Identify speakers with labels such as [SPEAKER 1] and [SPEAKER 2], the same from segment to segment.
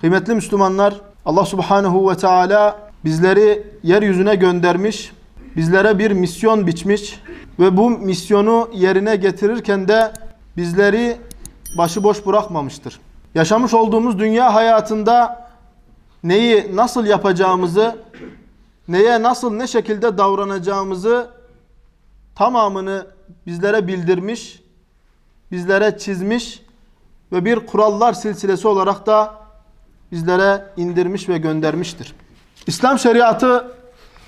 [SPEAKER 1] Kıymetli Müslümanlar, Allah Subhanahu ve Teala bizleri yeryüzüne göndermiş, bizlere bir misyon biçmiş ve bu misyonu yerine getirirken de bizleri başıboş bırakmamıştır. Yaşamış olduğumuz dünya hayatında neyi nasıl yapacağımızı, neye nasıl ne şekilde davranacağımızı tamamını bizlere bildirmiş, bizlere çizmiş ve bir kurallar silsilesi olarak da bizlere indirmiş ve göndermiştir. İslam şeriatı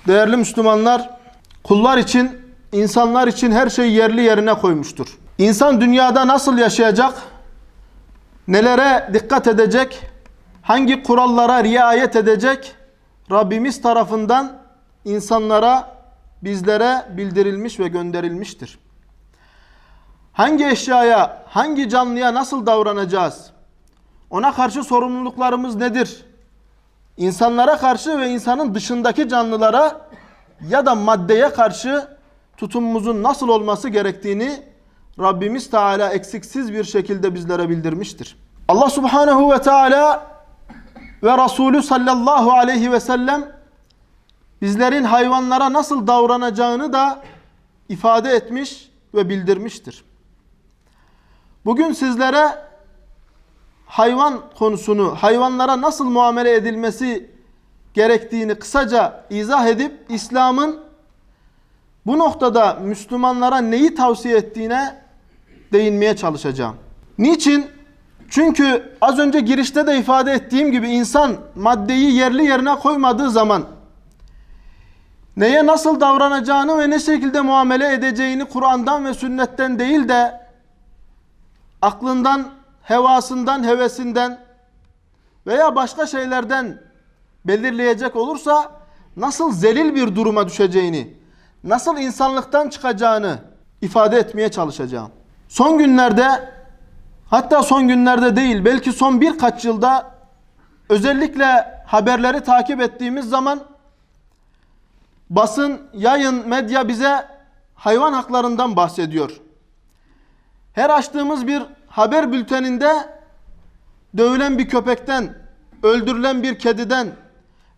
[SPEAKER 1] değerli Müslümanlar kullar için, insanlar için her şeyi yerli yerine koymuştur. İnsan dünyada nasıl yaşayacak? Nelere dikkat edecek? Hangi kurallara riayet edecek? Rabbimiz tarafından insanlara, bizlere bildirilmiş ve gönderilmiştir. Hangi eşyaya, hangi canlıya nasıl davranacağız? Ona karşı sorumluluklarımız nedir? İnsanlara karşı ve insanın dışındaki canlılara ya da maddeye karşı tutumumuzun nasıl olması gerektiğini Rabbimiz Teala eksiksiz bir şekilde bizlere bildirmiştir. Allah Subhanahu ve Teala ve Resulü sallallahu aleyhi ve sellem bizlerin hayvanlara nasıl davranacağını da ifade etmiş ve bildirmiştir. Bugün sizlere hayvan konusunu, hayvanlara nasıl muamele edilmesi gerektiğini kısaca izah edip İslam'ın bu noktada Müslümanlara neyi tavsiye ettiğine değinmeye çalışacağım. Niçin? Çünkü az önce girişte de ifade ettiğim gibi insan maddeyi yerli yerine koymadığı zaman neye nasıl davranacağını ve ne şekilde muamele edeceğini Kur'an'dan ve sünnetten değil de aklından hevasından, hevesinden veya başka şeylerden belirleyecek olursa nasıl zelil bir duruma düşeceğini, nasıl insanlıktan çıkacağını ifade etmeye çalışacağım. Son günlerde hatta son günlerde değil belki son birkaç yılda özellikle haberleri takip ettiğimiz zaman basın, yayın, medya bize hayvan haklarından bahsediyor. Her açtığımız bir haber bülteninde dövülen bir köpekten, öldürülen bir kediden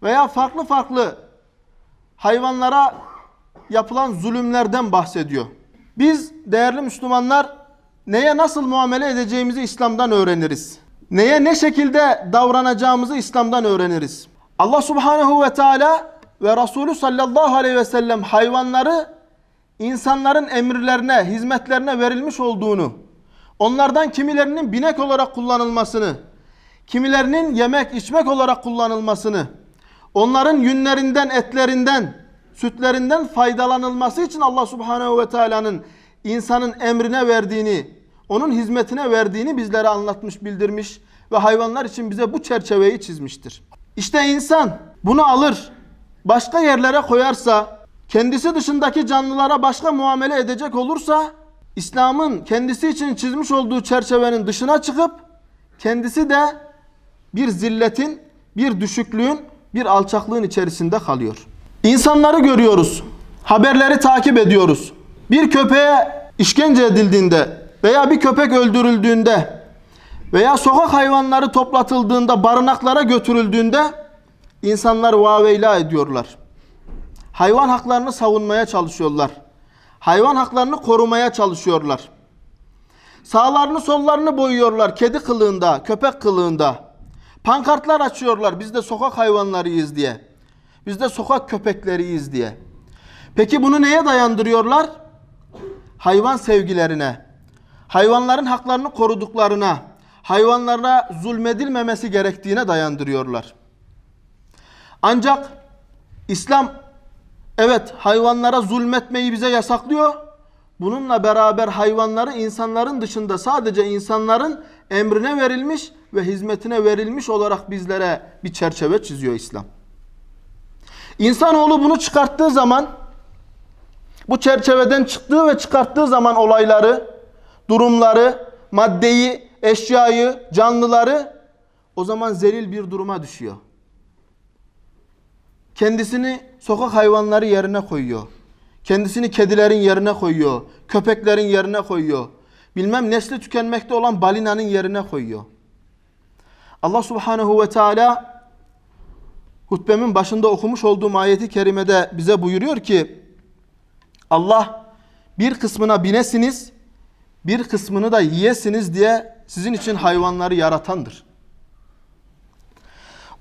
[SPEAKER 1] veya farklı farklı hayvanlara yapılan zulümlerden bahsediyor. Biz değerli Müslümanlar neye nasıl muamele edeceğimizi İslam'dan öğreniriz. Neye ne şekilde davranacağımızı İslam'dan öğreniriz. Allah Subhanahu ve Teala ve Resulü sallallahu aleyhi ve sellem hayvanları insanların emirlerine, hizmetlerine verilmiş olduğunu, onlardan kimilerinin binek olarak kullanılmasını, kimilerinin yemek içmek olarak kullanılmasını, onların yünlerinden, etlerinden, sütlerinden faydalanılması için Allah Subhanahu ve Teala'nın insanın emrine verdiğini, onun hizmetine verdiğini bizlere anlatmış, bildirmiş ve hayvanlar için bize bu çerçeveyi çizmiştir. İşte insan bunu alır, başka yerlere koyarsa, kendisi dışındaki canlılara başka muamele edecek olursa İslam'ın kendisi için çizmiş olduğu çerçevenin dışına çıkıp kendisi de bir zilletin, bir düşüklüğün, bir alçaklığın içerisinde kalıyor. İnsanları görüyoruz. Haberleri takip ediyoruz. Bir köpeğe işkence edildiğinde veya bir köpek öldürüldüğünde veya sokak hayvanları toplatıldığında, barınaklara götürüldüğünde insanlar vaveyla ediyorlar. Hayvan haklarını savunmaya çalışıyorlar. Hayvan haklarını korumaya çalışıyorlar. Sağlarını sollarını boyuyorlar kedi kılığında, köpek kılığında. Pankartlar açıyorlar biz de sokak hayvanlarıyız diye. Biz de sokak köpekleriyiz diye. Peki bunu neye dayandırıyorlar? Hayvan sevgilerine, hayvanların haklarını koruduklarına, hayvanlara zulmedilmemesi gerektiğine dayandırıyorlar. Ancak İslam evet hayvanlara zulmetmeyi bize yasaklıyor. Bununla beraber hayvanları insanların dışında sadece insanların emrine verilmiş ve hizmetine verilmiş olarak bizlere bir çerçeve çiziyor İslam. İnsanoğlu bunu çıkarttığı zaman bu çerçeveden çıktığı ve çıkarttığı zaman olayları, durumları, maddeyi, eşyayı, canlıları o zaman zelil bir duruma düşüyor. kendisini sokak hayvanları yerine koyuyor. Kendisini kedilerin yerine koyuyor. Köpeklerin yerine koyuyor. Bilmem nesli tükenmekte olan balinanın yerine koyuyor. Allah Subhanahu ve Teala hutbemin başında okumuş olduğum ayeti kerimede bize buyuruyor ki Allah bir kısmına binesiniz, bir kısmını da yiyesiniz diye sizin için hayvanları yaratandır.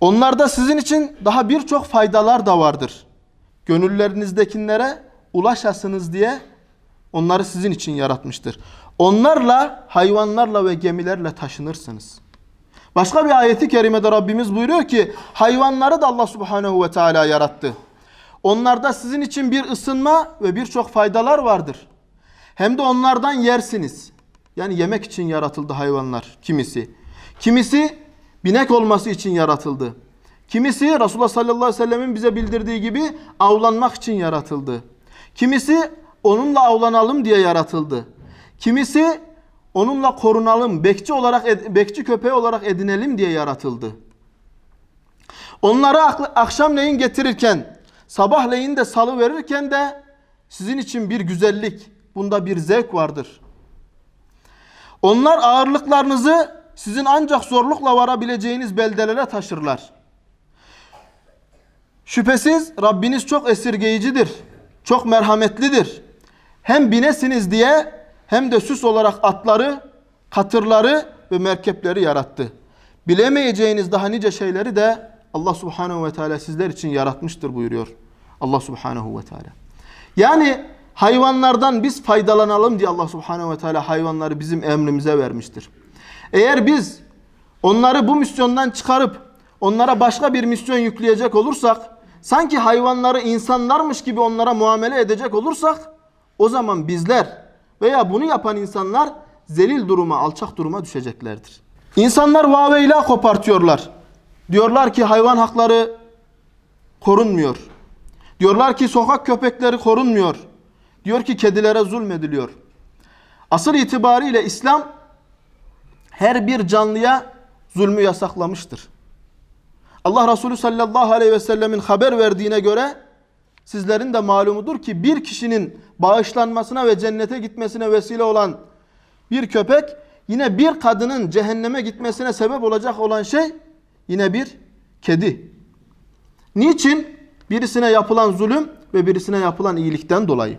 [SPEAKER 1] Onlarda sizin için daha birçok faydalar da vardır. Gönüllerinizdekinlere ulaşasınız diye onları sizin için yaratmıştır. Onlarla, hayvanlarla ve gemilerle taşınırsınız. Başka bir ayeti kerimede Rabbimiz buyuruyor ki hayvanları da Allah Subhanahu ve Teala yarattı. Onlarda sizin için bir ısınma ve birçok faydalar vardır. Hem de onlardan yersiniz. Yani yemek için yaratıldı hayvanlar kimisi. Kimisi binek olması için yaratıldı. Kimisi Resulullah sallallahu aleyhi ve sellemin bize bildirdiği gibi avlanmak için yaratıldı. Kimisi onunla avlanalım diye yaratıldı. Kimisi onunla korunalım, bekçi olarak bekçi köpeği olarak edinelim diye yaratıldı. Onları akşamleyin getirirken, sabahleyin de salı verirken de sizin için bir güzellik, bunda bir zevk vardır. Onlar ağırlıklarınızı sizin ancak zorlukla varabileceğiniz beldelere taşırlar. Şüphesiz Rabbiniz çok esirgeyicidir, çok merhametlidir. Hem binesiniz diye hem de süs olarak atları, katırları ve merkepleri yarattı. Bilemeyeceğiniz daha nice şeyleri de Allah Subhanahu ve Teala sizler için yaratmıştır buyuruyor. Allah Subhanahu ve Teala. Yani hayvanlardan biz faydalanalım diye Allah Subhanahu ve Teala hayvanları bizim emrimize vermiştir. Eğer biz onları bu misyondan çıkarıp onlara başka bir misyon yükleyecek olursak, sanki hayvanları insanlarmış gibi onlara muamele edecek olursak, o zaman bizler veya bunu yapan insanlar zelil duruma, alçak duruma düşeceklerdir. İnsanlar vaveyla kopartıyorlar. Diyorlar ki hayvan hakları korunmuyor. Diyorlar ki sokak köpekleri korunmuyor. Diyor ki kedilere zulmediliyor. Asıl itibariyle İslam her bir canlıya zulmü yasaklamıştır. Allah Resulü sallallahu aleyhi ve sellemin haber verdiğine göre sizlerin de malumudur ki bir kişinin bağışlanmasına ve cennete gitmesine vesile olan bir köpek yine bir kadının cehenneme gitmesine sebep olacak olan şey yine bir kedi. Niçin? Birisine yapılan zulüm ve birisine yapılan iyilikten dolayı.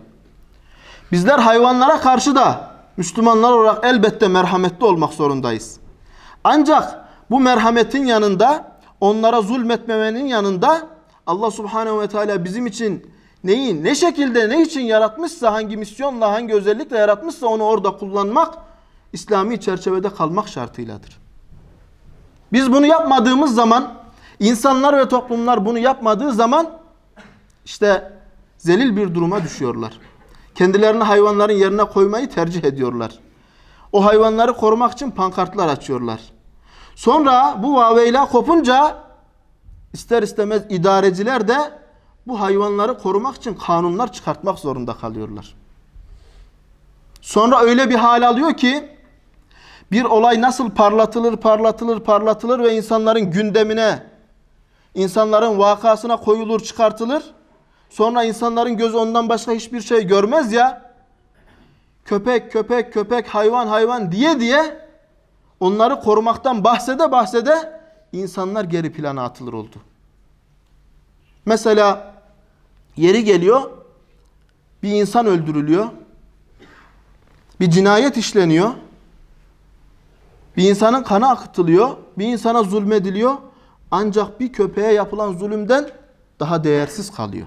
[SPEAKER 1] Bizler hayvanlara karşı da Müslümanlar olarak elbette merhametli olmak zorundayız. Ancak bu merhametin yanında onlara zulmetmemenin yanında Allah Subhanahu ve Teala bizim için neyi, ne şekilde, ne için yaratmışsa, hangi misyonla, hangi özellikle yaratmışsa onu orada kullanmak İslami çerçevede kalmak şartıyladır. Biz bunu yapmadığımız zaman, insanlar ve toplumlar bunu yapmadığı zaman işte zelil bir duruma düşüyorlar. Kendilerini hayvanların yerine koymayı tercih ediyorlar. O hayvanları korumak için pankartlar açıyorlar. Sonra bu vaveyla kopunca ister istemez idareciler de bu hayvanları korumak için kanunlar çıkartmak zorunda kalıyorlar. Sonra öyle bir hal alıyor ki bir olay nasıl parlatılır, parlatılır, parlatılır ve insanların gündemine, insanların vakasına koyulur, çıkartılır. Sonra insanların gözü ondan başka hiçbir şey görmez ya. Köpek, köpek, köpek, hayvan, hayvan diye diye onları korumaktan bahsede bahsede insanlar geri plana atılır oldu. Mesela yeri geliyor bir insan öldürülüyor. Bir cinayet işleniyor. Bir insanın kanı akıtılıyor. Bir insana zulmediliyor. Ancak bir köpeğe yapılan zulümden daha değersiz kalıyor.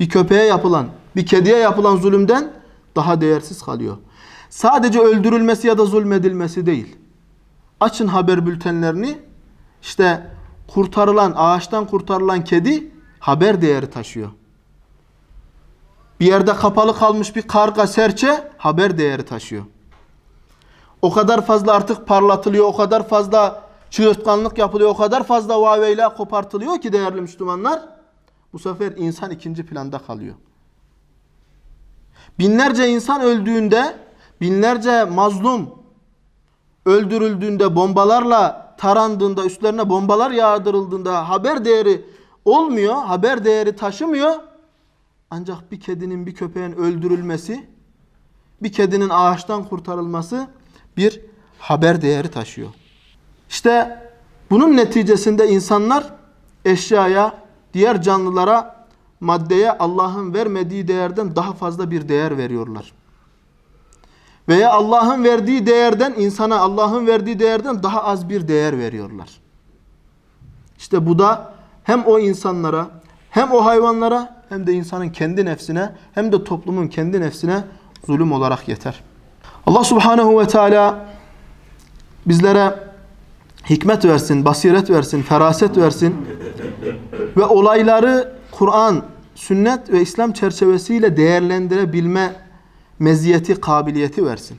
[SPEAKER 1] Bir köpeğe yapılan, bir kediye yapılan zulümden daha değersiz kalıyor. Sadece öldürülmesi ya da zulmedilmesi değil. Açın haber bültenlerini. İşte kurtarılan, ağaçtan kurtarılan kedi haber değeri taşıyor. Bir yerde kapalı kalmış bir karga, serçe haber değeri taşıyor. O kadar fazla artık parlatılıyor, o kadar fazla çığırtkanlık yapılıyor, o kadar fazla vaveyla kopartılıyor ki değerli Müslümanlar. Bu sefer insan ikinci planda kalıyor. Binlerce insan öldüğünde, binlerce mazlum öldürüldüğünde, bombalarla tarandığında, üstlerine bombalar yağdırıldığında haber değeri olmuyor, haber değeri taşımıyor. Ancak bir kedinin, bir köpeğin öldürülmesi, bir kedinin ağaçtan kurtarılması bir haber değeri taşıyor. İşte bunun neticesinde insanlar eşyaya, diğer canlılara, maddeye Allah'ın vermediği değerden daha fazla bir değer veriyorlar. Veya Allah'ın verdiği değerden insana Allah'ın verdiği değerden daha az bir değer veriyorlar. İşte bu da hem o insanlara hem o hayvanlara hem de insanın kendi nefsine hem de toplumun kendi nefsine zulüm olarak yeter. Allah Subhanahu ve Teala bizlere hikmet versin, basiret versin, feraset versin ve olayları Kur'an, sünnet ve İslam çerçevesiyle değerlendirebilme meziyeti, kabiliyeti versin.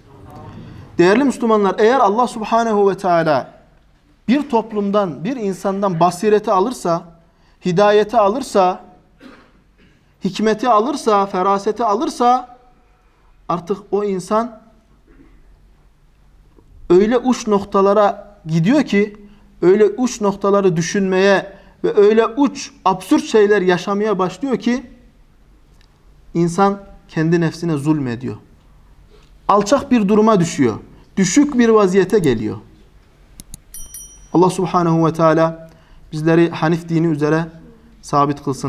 [SPEAKER 1] Değerli Müslümanlar eğer Allah Subhanahu ve Teala bir toplumdan, bir insandan basireti alırsa, hidayeti alırsa, hikmeti alırsa, feraseti alırsa artık o insan öyle uç noktalara gidiyor ki öyle uç noktaları düşünmeye ve öyle uç absürt şeyler yaşamaya başlıyor ki insan kendi nefsine zulmediyor. Alçak bir duruma düşüyor. Düşük bir vaziyete geliyor. Allah Subhanahu ve Teala bizleri Hanif dini üzere sabit kılsın.